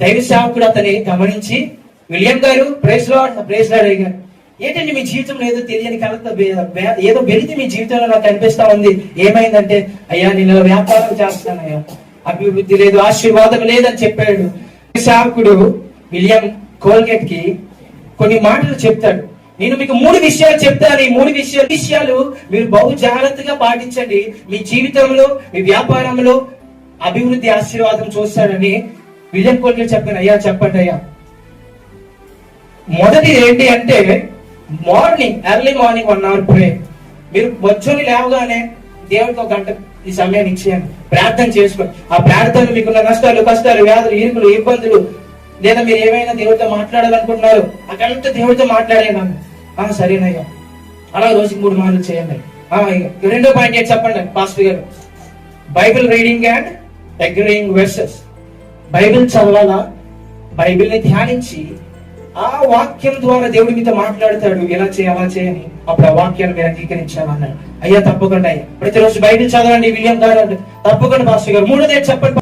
దైవ సేవకుడు అతని గమనించి విలియం గారు ప్రేస్ లాడ్ ప్రేస్ అయ్యారు ఏంటండి మీ జీవితంలో ఏదో తెలియని కలత ఏదో వెళితే మీ జీవితంలో నాకు కనిపిస్తా ఉంది. ఏమైందంటే అయ్యా నేను వ్యాపారం చేస్తాను అయ్యా అభివృద్ధి లేదు ఆశీర్వాదం లేదని చెప్పాడు. సేవకుడు విలియం కోల్గేట్కి కొన్ని మాటలు చెప్తాడు. నేను మీకు మూడు విషయాలు చెప్తాను. ఈ మూడు విషయాలు విషయాలు మీరు బహు జాగ్రత్తగా పాటించండి. మీ జీవితంలో మీ వ్యాపారంలో అభివృద్ధి ఆశీర్వాదం చూస్తాడని విజయ్ కోల్గేట్ చెప్పాను అయ్యా చెప్పండి అయ్యా. మొదటి ఏంటి అంటే morning early morning one hour pray మీరు వచ్చుని లేవగానే దేవుడితో గంట ఈ సమయాన్ని ఇచ్చేయండి. ప్రార్థన చేసుకోండి. ఆ ప్రార్థన మీకున్న నష్టాలు కష్టాలు వ్యాధులు ఇరుకులు ఇబ్బందులు లేదా మీరు ఏమైనా దేవుడితో మాట్లాడాలనుకుంటున్నారు ఆ గంట దేవుడితో మాట్లాడేనా ఆ సరేనయ్యా. అలా రోజుకి మూడు మార్లు చేయండి. ఆ, రెండో పాయింట్ ఏంటి చెప్పండి పాస్టర్ గారు? Bible reading and agreeing verses Bible చదవాలా? బైబిల్ని ధ్యానించి ఆ వాక్యం ద్వారా దేవుడి మీతో మాట్లాడతాడు. ఎలా చేయాలి అలా చేయని అప్పుడు ఆ వాక్యాన్ని మీరు అంగీకరించామన్నాడు అయ్యా తప్పకుండా అయ్యా. ప్రతిరోజు బైబిల్ చదవండి విలియం గారు తప్పకుండా పాస్టర్ గారు. మూడోదే చెప్పండి.